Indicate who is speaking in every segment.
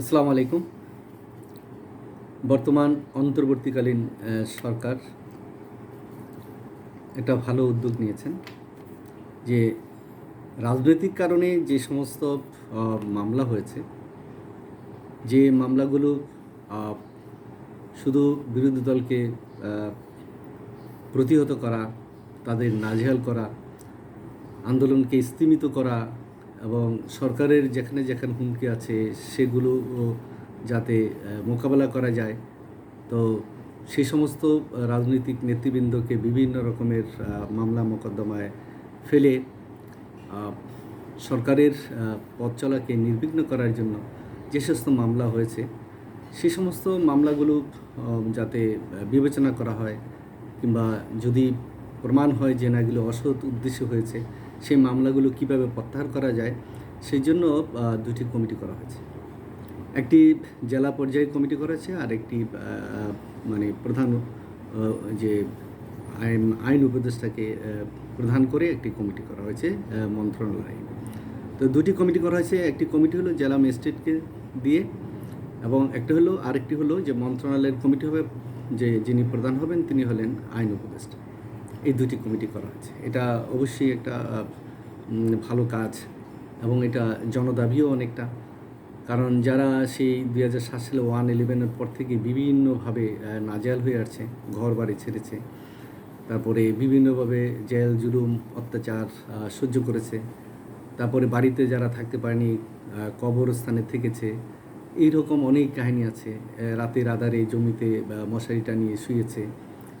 Speaker 1: আসসালামু আলাইকুম বর্তমান অন্তর্বর্তীকালীন সরকার একটা ভালো উদ্যোগ নিয়েছেন যে রাজনৈতিক কারণে যে সমস্ত মামলা হয়েছে, যে মামলাগুলো শুধু বিরোধী দলকে প্রতিহত করা, তাদের নাজেহাল করা, আন্দোলনকে স্তীমিত করা এবং সরকারের যেখানে যেখানে হুমকি আছে, সেগুলো যাতে মোকাবেলা করা যায়। তো সেই সমস্ত রাজনৈতিক নেতৃবৃন্দকে বিভিন্ন রকমের মামলা মোকদ্দমায় ফেলে সরকারের পথ চলাকে নির্বিঘ্ন করার জন্য যে সমস্ত মামলা হয়েছে, সে সমস্ত মামলাগুলো যাতে বিবেচনা করা হয় কিংবা যদি প্রমাণ হয় যে না এগুলো অসৎ উদ্দেশ্য হয়েছে সেই মামলাগুলো কীভাবে প্রত্যাহার করা যায়, সেই জন্য দুটি কমিটি করা হয়েছে। একটি জেলা পর্যায়ে কমিটি করা হয়েছে, আর একটি মানে প্রধান যে আইন আইন উপদেষ্টাকে প্রধান করে একটি কমিটি করা হয়েছে মন্ত্রণালয়ে। তো দুটি কমিটি করা হয়েছে, একটি কমিটি হলো জেলা ম্যাজিস্ট্রেটকে দিয়ে, এবং একটা হলো, আরেকটি হলো যে মন্ত্রণালয়ের কমিটি হবে, যে যিনি প্রধান হবেন তিনি হলেন আইন উপদেষ্টা। এই দুটি কমিটি করা হয়েছে। এটা অবশ্যই একটা ভালো কাজ এবং এটা জনদাবিও অনেকটা। কারণ যারা সেই দুই হাজার সাত সালে ওয়ান ইলেভেনের পর থেকে বিভিন্নভাবে আহ, নাজেহাল হয়ে আসছে ঘর বাড়ি ছেড়েছে তারপরে বিভিন্নভাবে জেল জুলুম অত্যাচার সহ্য করেছে তারপরে বাড়িতে যারা থাকতে পারেনি কবরস্থানে থেকেছে এইরকম অনেক কাহিনী আছে রাতের আধারে জমিতে মশারি টানিয়ে শুয়েছে।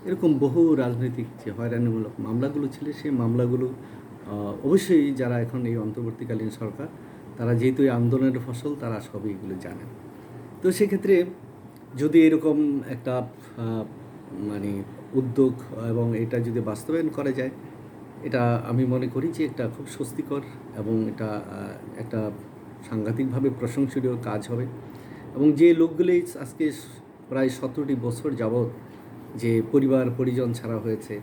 Speaker 1: এরকম বহু রাজনৈতিক যে হয়রানিমূলক মামলাগুলো ছিল, সেই মামলাগুলো অবশ্যই যারা এখন এই অন্তর্বর্তীকালীন সরকার, তারা যেহেতু এই আন্দোলনের ফসল, তারা সবই এগুলো জানেন। তো সেক্ষেত্রে যদি এরকম একটা মানে উদ্যোগ এবং এটা যদি বাস্তবায়ন করা যায়, এটা আমি মনে করি যে একটা খুব স্বস্তিকর এবং এটা একটা সাংঘাতিকভাবে প্রশংসনীয় কাজ হবে। এবং যে লোকগুলি আজকে প্রায় সতেরোটি বছর যাবৎ যে পরিবার পরিজন ছাড়া হয়েছে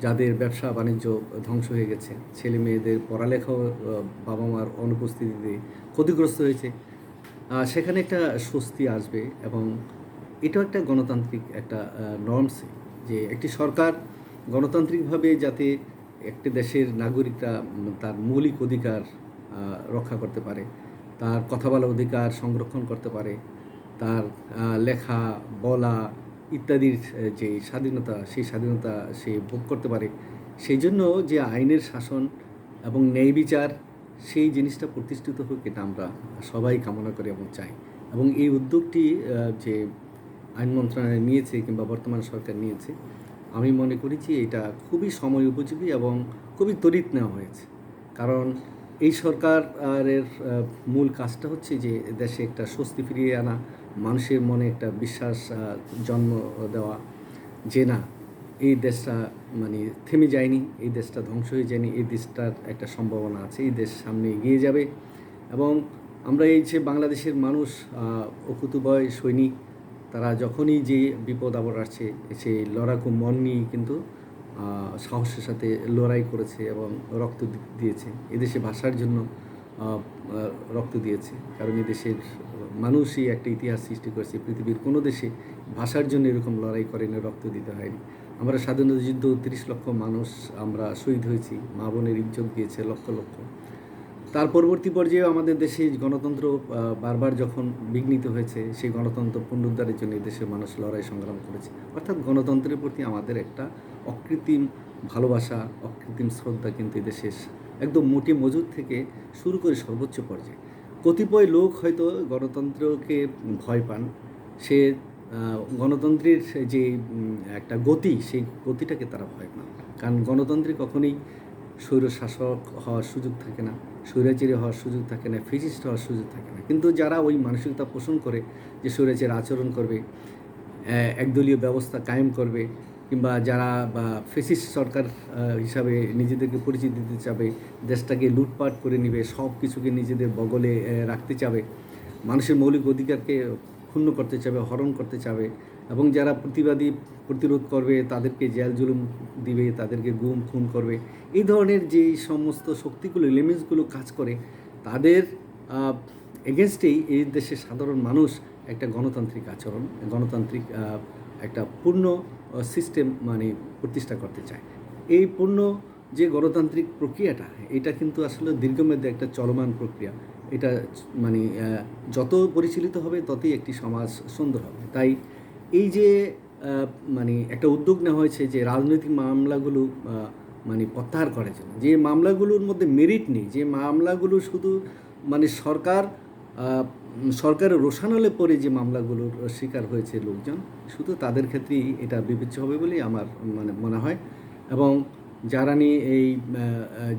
Speaker 1: যাদের ব্যবসা বাণিজ্য ধ্বংস হয়ে গেছে ছেলে মেয়েদের পড়ালেখাও আহ, বাবা মার অনুপস্থিতিতে ক্ষতিগ্রস্ত হয়েছে সেখানে একটা স্বস্তি আসবে এবং এটাও একটা গণতান্ত্রিক একটা নর্মস যে একটি সরকার গণতান্ত্রিকভাবে যাতে একটি দেশের নাগরিকরা তার মৌলিক অধিকার রক্ষা করতে পারে তার কথা বলার অধিকার সংরক্ষণ করতে পারে তার লেখা, বলা ইত্যাদির যে স্বাধীনতা, সেই স্বাধীনতা সে ভোগ করতে পারে। সেই জন্য যে আইনের শাসন এবং ন্যায় বিচার, সেই জিনিসটা প্রতিষ্ঠিত হোক এটা আমরা সবাই কামনা করি এবং চাই। এবং এই উদ্যোগটি যে আইন মন্ত্রণালয় নিয়েছে কিংবা বর্তমান সরকার নিয়েছে, আমি মনে করি যে এটা খুবই সময় উপযোগী এবং খুবই তড়িৎ নেওয়া হয়েছে। কারণ এই সরকারের মূল কাজটা হচ্ছে যে দেশে একটা স্বস্তি ফিরিয়ে আনা, মানুষের মনে একটা বিশ্বাস জন্ম দেওয়া। যে না, এই দেশটা মানে থেমে যায়নি, এই দেশটা ধ্বংস হয়ে যায়নি, এই দেশটার একটা সম্ভাবনা আছে, এই দেশ সামনে এগিয়ে যাবে। এবং আমরা এই যে বাংলাদেশের মানুষ অকুতুবয় সৈনিক, তারা যখনই যে বিপদ আপদ আসছে সে লড়াকু মন নিয়ে কিন্তু সাহসের সাথে লড়াই করেছে এবং রক্ত দিয়েছে। এদেশে ভাষার জন্য রক্ত দিয়েছে। কারণ এদেশের মানুষই একটা ইতিহাস সৃষ্টি করেছে। পৃথিবীর কোনো দেশে ভাষার জন্য এরকম লড়াই করেনি, রক্ত দিতে হয়নি। আমরা স্বাধীনতা যুদ্ধ তিরিশ লক্ষ মানুষ আমরা শহীদ হয়েছি। মা বোনের ইজ্জত দিয়েছে লক্ষ লক্ষ। তার পরবর্তী পর্যায়ে আমাদের দেশে গণতন্ত্র বারবার যখন বিঘ্নিত হয়েছে, সেই গণতন্ত্র পুনরুদ্ধারের জন্য দেশের মানুষ লড়াই সংগ্রাম করেছে। অর্থাৎ গণতন্ত্রের প্রতি আমাদের একটা অকৃত্রিম ভালোবাসা, অকৃত্রিম শ্রদ্ধা কিন্তু দেশের একদম মোটি মজুদ থেকে শুরু করে সর্বোচ্চ পর্যায়ে। কতিপয় লোক হয়তো গণতন্ত্রকে ভয় পান। সে গণতন্ত্রের যে একটা গতি, সেই গতিটাকে তারা ভয় পান। কারণ গণতন্ত্রে কখনোই স্বৈর শাসক হওয়ার সুযোগ থাকে না, স্বৈরাচারী হওয়ার সুযোগ থাকে না ফিজিস্ট হওয়ার সুযোগ থাকে না। কিন্তু যারা ওই মানসিকতা পোষণ করে যে স্বৈরাচার আচরণ করবে একদলীয় ব্যবস্থা কায়েম করবে, কিংবা যারা, বা ফেসিস্ট সরকার হিসাবে নিজেদেরকে পরিচিতি দিতে চাবে, দেশটাকে লুটপাট করে নেবে, সব কিছুকে নিজেদের বগলে রাখতে চাবে, মানুষের মৌলিক অধিকারকে ক্ষুণ্ণ করতে চাবে, হরণ করতে চাবে এবং যারা প্রতিবাদী প্রতিরোধ করবে, তাদেরকে জেল জুলুম দিবে, তাদেরকে গুম, খুন করবে, এই ধরনের যে সমস্ত শক্তিগুলো এলিমেন্টসগুলো কাজ করে, তাদের এগেনস্টেই এই দেশের সাধারণ মানুষ একটা গণতান্ত্রিক আচরণ, গণতান্ত্রিক একটা পূর্ণ সিস্টেম মানে প্রতিষ্ঠা করতে চায়। এই পূর্ণ যে গণতান্ত্রিক প্রক্রিয়াটা, এটা কিন্তু আসলে দীর্ঘমেয়াদে একটা চলমান প্রক্রিয়া। এটা মানে যত পরিচালিত হবে, ততই একটি সমাজ সুন্দর হবে। তাই এই যে মানে একটা উদ্যোগ নেওয়া হয়েছে যে রাজনৈতিক মামলাগুলো মানে প্রত্যাহার করার জন্য। যে মামলাগুলোর মধ্যে মেরিট নেই, যে মামলাগুলো শুধু মানে সরকার সরকারের রোশানলে পরে যে মামলাগুলোর শিকার হয়েছে লোকজন, শুধু তাদের ক্ষেত্রেই এটা বিবেচ্য হবে বলেই আমার মানে মনে হয়। এবং যারা নিয়ে এই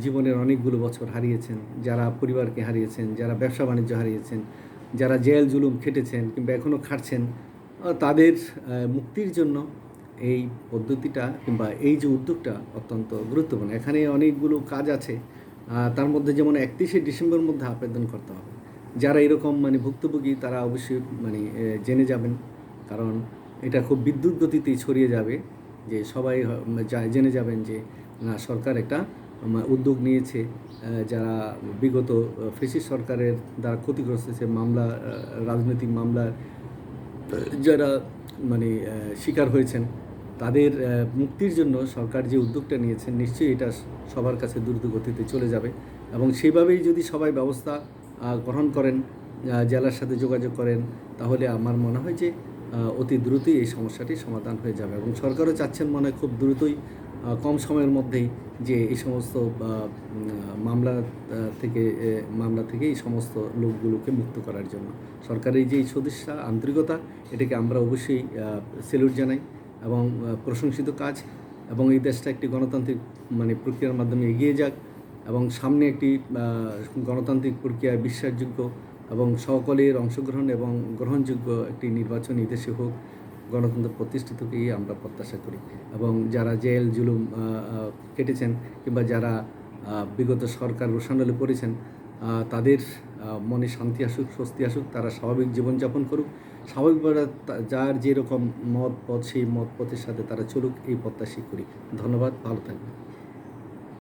Speaker 1: জীবনের অনেকগুলো বছর হারিয়েছেন, যারা পরিবারকে হারিয়েছেন, যারা ব্যবসা বাণিজ্য হারিয়েছেন, যারা জেল জুলুম খেটেছেন কিংবা এখনও খাটছেন তাদের মুক্তির জন্য এই পদ্ধতিটা কিংবা এই যে উদ্যোগটা অত্যন্ত গুরুত্বপূর্ণ। এখানে অনেকগুলো কাজ আছে তার মধ্যে যেমন একত্রিশে ডিসেম্বর মধ্যে আবেদন করতে হবে। যারা এরকম মানে ভুক্তভোগী, তারা অবশ্যই মানে জেনে যাবেন। কারণ এটা খুব বিদ্যুৎ গতিতেই ছড়িয়ে যাবে যে সবাই জেনে যাবেন যে, না, সরকার একটা উদ্যোগ নিয়েছে যারা বিগত ফেসিস সরকারের দ্বারা ক্ষতিগ্রস্ত হয়েছে, মামলা রাজনৈতিক মামলার যারা মানে শিকার হয়েছেন, তাদের মুক্তির জন্য সরকার যে উদ্যোগটা নিয়েছেন, নিশ্চয়ই এটা সবার কাছে দ্রুত গতিতে চলে যাবে। এবং সেভাবেই যদি সবাই ব্যবস্থা গ্রহণ করেন জেলার সাথে যোগাযোগ করেন, তাহলে আমার মনে হয় যে অতি দ্রুতই এই সমস্যাটি সমাধান হয়ে যাবে। এবং সরকারও চাচ্ছেন মনে খুব দ্রুতই কম সময়ের মধ্যেই যে এই সমস্ত মামলা থেকে মামলা থেকে এই সমস্ত লোকগুলোকে মুক্ত করার জন্য। সরকারের যে সদিচ্ছা, আন্তরিকতা, এটাকে আমরা অবশ্যই সেলুট জানাই এবং প্রশংসিত কাজ এবং এই দেশটা একটি গণতান্ত্রিক মানে প্রক্রিয়ার মাধ্যমে এগিয়ে যাক এবং সামনে একটি গণতান্ত্রিক প্রক্রিয়ায় বিশ্বাসযোগ্য এবং সকলের অংশগ্রহণ এবং গ্রহণযোগ্য একটি নির্বাচন এই দেশে হোক। গণতন্ত্র প্রতিষ্ঠিতকেই আমরা প্রত্যাশা করি। এবং যারা জেল, জুলুম কেটেছেন কিংবা যারা বিগত সরকার রোশানলে পড়েছেন তাদের মনে শান্তি আসুক, স্বস্তি আসুক, তারা স্বাভাবিক জীবনযাপন করুক। স্বাভাবিকভাবে যার যেরকম মত পথ, সেই মত পথের সাথে তারা চলুক, এই প্রত্যাশী করি। ধন্যবাদ, ভালো থাকবেন।